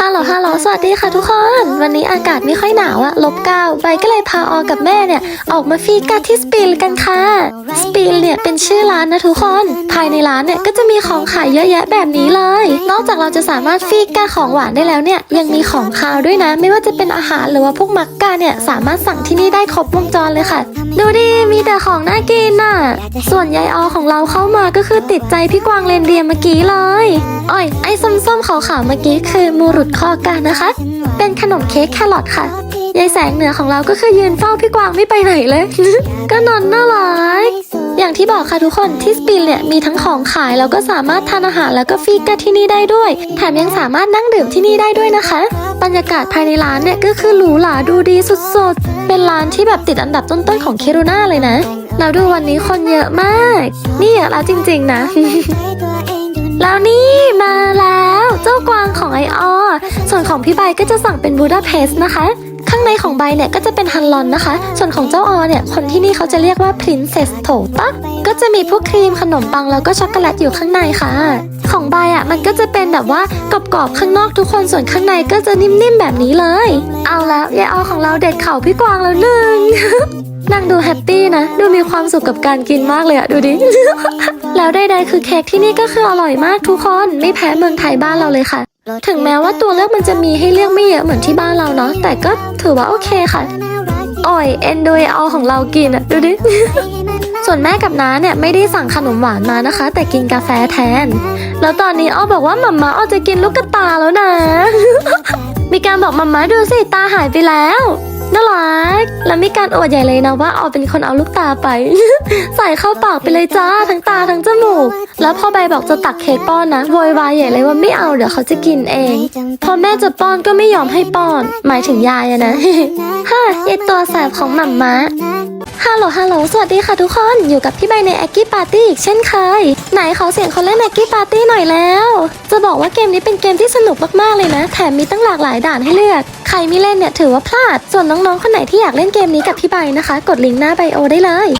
ฮัลโหลฮัลโหลสวัสดีค่ะทุกคน วันนี้อากาศไม่ค่อยหนาวอะลบเก้าใบก็เลยพาออกับแม่เนี่ย ออกมาฟีกัดที่สปิลกันค่ะ สปิลเนี่ยเป็นชื่อร้านนะทุกคน ภายในร้านเนี่ยก็จะมีของขายเยอะแยะแบบนี้เลย นอกจากเราจะสามารถฟีกัดของหวานได้แล้วเนี่ย ยังมีของคาวด้วยนะ ไม่ว่าจะเป็นอาหารหรือว่าพวกมักกะเนี่ยสามารถสั่งที่นี่ได้ครบวงจรเลยค่ะ ดูดิมีแต่ของน่ากินน่ะ ส่วนยายออของเราเข้ามาก็คือติดใจพี่กวางเรนเดียเมื่อกี้เลยอ้อยไอ้ส้มๆขาวๆเมื่อกี้คือมูรุดคอกันนะคะ เป็นขนมเค้กแครอทค่ะยายแสงเหนือของเราก็คือยืนเฝ้าพี่กวางไม่ไปไหนเลย ก็นอนน่ารักอย่างที่บอกค่ะทุกคนที่สปินเนี่ยมีทั้งของขายแล้วก็สามารถทานอาหารแล้วก็ฟีกัที่นี่ได้ด้วย แถมยังสามารถนั่งดื่มที่นี่ได้ด้วยนะคะ บรรยากาศภายในร้านเนี่ยก็คือหรูหราดูดีสุดๆ เป็นร้านที่แบบติดอันดับต้นๆของเคโรนาเลยนะ แล้วดูวันนี้คนเยอะมาก นี่เยอะแล้วจริงๆนะ แล้วนี่มาแล้วเจ้ากวางของไอออส่วนของพี่ใบก็จะสั่งเป็นบูดาเพสต์นะคะ ข้างในของใบเนี่ยก็จะเป็นฮันลอนนะคะ ส่วนของเจ้าออเนี่ยคนที่นี่เขาจะเรียกว่าพรินเซสโถปะก็จะมีพวกครีมขนมปังแล้วก็ช็อกโกแลตอยู่ข้างในค่ะ ของใบอะมันก็จะเป็นแบบว่ากรอบๆข้างนอกทุกคนส่วนข้างในก็จะนิ่มๆแบบนี้เลย เอาแล้วยายออของเราเด็ดเข่าพี่กวางแล้วหนึ่ง ปปี้นะ ดูมีความสุขกับการกินมากเลยอะดูดิ แล้วใดๆคือเค้กที่นี่ก็คืออร่อยมากทุกคน ไม่แพ้เมืองไทยบ้านเราเลยค่ะ ถึงแม้ว่าตัวเลือกมันจะมีให้เลือกไม่เยอะเหมือนที่บ้านเราเนาะแต่ก็ถือว่าโอเคค่ะอ่อยเอ็นดูเอาของเรากินอะดูดิ ส่วนแม่กับน้าเนี่ยไม่ได้สั่งขนมหวานมานะคะ แต่กินกาแฟแทน แล้วตอนนี้อ้อบอกว่ามัมมาอ้อจะกินลูกกระตาแล้วนะ มีการบอกมัมมาดูสิตาหายไปแล้ว น่ารัก แล้วมีการอวดใหญ่เลยนะว่าเอาเป็นคนเอาลูกตาไป ใส่เข้าปากไปเลยจ้าทั้งตาทั้งจมูก แล้วพอใบบอกจะตักเค้กป้อนนะโวยวายใหญ่เลยว่าไม่เอาเดี๋ยวเขาจะกินเอง พอแม่จะป้อนก็ไม่ยอมให้ป้อน หมายถึงยายอะนะฮ่ายายตัวแสบของหม่ำม้า ฮัลโหลฮัลโหลสวัสดีค่ะทุกคนอยู่กับพี่ใบในแอคกี้ปาร์ตี้อีกเช่นเคย ไหนขอเสียงคนเล่นแอคกี้ปาร์ตี้หน่อยแล้ว จะบอกว่าเกมนี้เป็นเกมที่สนุกมากๆเลยนะ แถมมีตั้งหลากหลายด่านให้เลือก ใครไม่เล่นเนี่ยถือว่าพลาด ส่วนน้องๆคนไหนที่อยากเล่นเกมนี้กับพี่ใบนะคะ กดลิงก์หน้าไบโอได้เลย